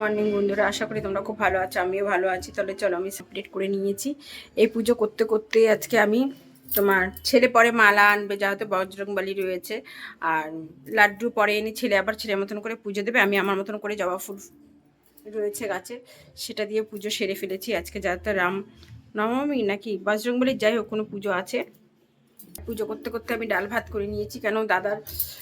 Morning বন্ধুরা, আশা করি তোমরা খুব ভালো আছো, আমিও ভালো আছি। তাহলে চলো আমি আপডেট করে নিয়েছি। এই পুজো করতে করতে আজকে আমি তোমার ছেলে পরে মালা আনবে, যেহেতু বজরংবালি রয়েছে। আর লাড্ডু পরে এনে ছেলে আবার ছেলের মতন করে পুজো দেবে, আমি আমার মতন করে জবা ফুল রয়েছে গাছে, সেটা দিয়ে পুজো সেরে ফেলেছি। আজকে যাতে রাম নবমী নাকি বজরংবলির, যাই হোক, কোনো পুজো আছে। পুজো করতে করতে আমি ডাল ভাত করে নিয়েছি, কেন দাদার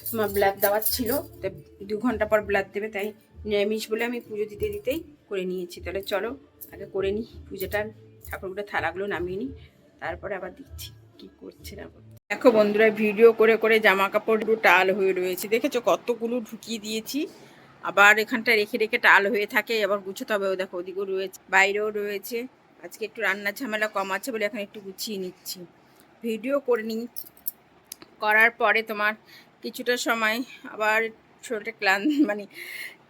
তোমার ব্লাড দেওয়ার ছিল তাই দু ঘণ্টা পর ব্লাড দেবে, তাই নিরামিষ বলে আমি পুজো দিতে দিতেই করে নিয়েছি। তাহলে চলো, আগে করে নিই পুজোটা। ঠাকুরগুলো থালাগুলো নামিয়ে নিই, তারপরে আবার দিচ্ছি কি করছে না দেখো বন্ধুরা, ভিডিও করে করে জামা কাপড় টাল হয়ে রয়েছে। দেখেছ কতগুলো ঢুকিয়ে দিয়েছি? আবার এখানটা রেখে রেখে টাল হয়ে থাকে আবার গুছোতে হবে। দেখো, ওদিকেও রয়েছে, বাইরেও রয়েছে। আজকে একটু রান্নার ঝামেলা কম আছে বলে এখন একটু গুছিয়ে নিচ্ছি। ভিডিও করে নিই। করার পরে তোমার কিছুটা সময় আবার শরীরটা ক্লান্ত মানে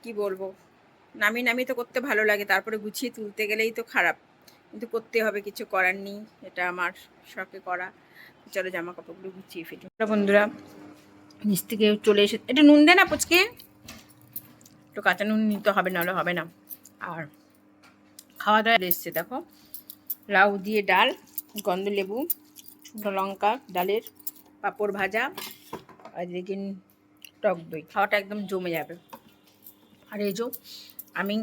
কি বলব? নামি নামি তো করতে ভালো লাগে, তারপরে গুছিয়ে তুলতে গেলেই তো খারাপ। কিন্তু করতে হবে, কিছু করার নেই, এটা আমার শখে করা। চলো জামা কাপড়গুলো গুছিয়ে ফেলি। বন্ধুরা, নিচ থেকে চলে এসে, এটা নুন দে না পুচকে? একটু কাঁচা নুন নিতে হবে, নাহলে হবে না। আর খাওয়া দাওয়া এসছে, দেখো। লাউ দিয়ে ডাল গন্ধ লেবু শুকনো লঙ্কা, ডালের পাঁপড় ভাজা, আর এদিকে টক দই। খাওয়াটা একদম জমে যাবে। আর এই যে আমি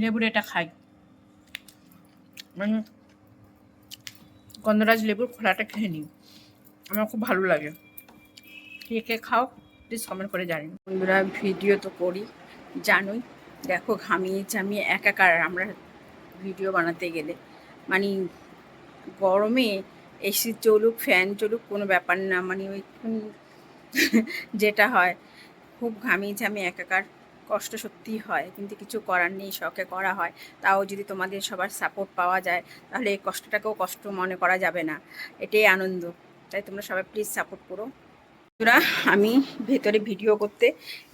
লেবুর এটা খাই। মানে গন্ধরাজ লেবুর খোলাটা খেয়ে নিই আমার খুব ভালো লাগে। কে কে খাও প্লিজ কমেন্ট করে জানি বন্ধুরা, ভিডিও তো করি, জানোই। দেখো ঘামিয়েছি আমি একাকার আমরা ভিডিও বানাতে গেলে। মানে গরমে এসি চলুক ফ্যান চলুক, কোনো ব্যাপার না। মানে ওই যেটা হয়। খুব ঘামিয়েছি আমি একাকার কষ্ট সত্যিই হয়, কিন্তু কিছু করার নেই, শখে করা হয়। তাও যদি তোমাদের সবার সাপোর্ট পাওয়া যায়, তাহলে এই কষ্টটাকেও কষ্ট মনে করা যাবে না। এটাই আনন্দ। তাই তোমরা সবাই প্লিজ সাপোর্ট করো। বন্ধুরা, আমি ভেতরে ভিডিও করতে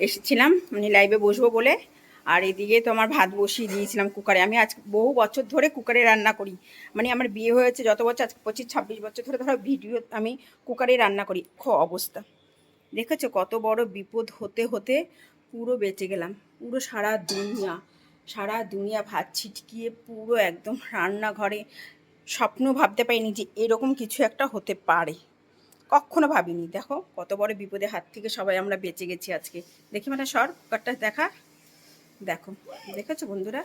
এসেছিলাম। মানে লাইভে বসবো বলে। আর এদিকে তো আমার ভাত বসিয়ে দিয়েছিলাম কুকারে আমি আজ বহু বছর ধরে কুকারে রান্না করি। মানে আমার বিয়ে হয়েছে যত বছর, আজ পঁচিশ, ছাব্বিশ বছর ধরে ধরো ভিডিও আমি কুকারে রান্না করি। খো অবস্থা। দেখেছ কত বড় বিপদ হতে হতে পুরো বেঁচে গেলাম। পুরো সারা দুনিয়া সারা দুনিয়া ভাত ছিটকিয়ে পুরো একদম রান্নাঘরে স্বপ্ন ভাবতে পারিনি যে এরকম কিছু একটা হতে পারে। কখনো ভাবিনি। দেখো কত বড় বিপদে হাত থেকে সবাই আমরা বেঁচে গেছি আজকে। দেখি মানে সর কুকারটা দেখা। দেখো, দেখেছ বন্ধুরা?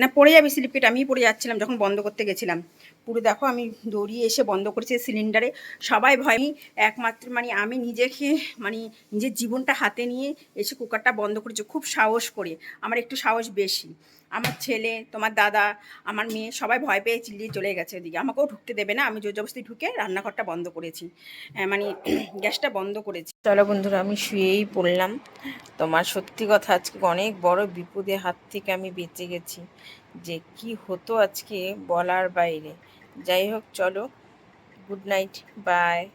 না, পড়ে যাবে স্লিপকেট আমিই পড়ে যাচ্ছিলাম যখন বন্ধ করতে গেছিলাম। পুরো দেখো, আমি দৌড়িয়ে এসে বন্ধ করেছি সিলিন্ডারে সবাই ভয়, আমি একমাত্র মানে আমি নিজেকে মানে নিজের জীবনটা হাতে নিয়ে এসে কুকারটা বন্ধ করেছি, খুব সাহস করে। আমার একটু সাহস বেশি। আমার ছেলে, তোমার দাদা, আমার মেয়ে সবাই ভয় পেয়ে চিল্লিয়ে চলে গেছে ওদিকে আমাকেও ঢুকতে দেবে না, আমি জোর জবস্তি ঢুকে রান্নাঘরটা বন্ধ করেছি। মানে গ্যাসটা বন্ধ করেছি। চলো বন্ধুরা, আমি শুয়েই পড়লাম। তোমার সত্যি কথা, আজকে অনেক বড় বিপদে হাত থেকে আমি বেঁচে গেছি। যে কি হতো আজকে বলার বাইরে। যাই হোক, চলো গুড নাইট বাই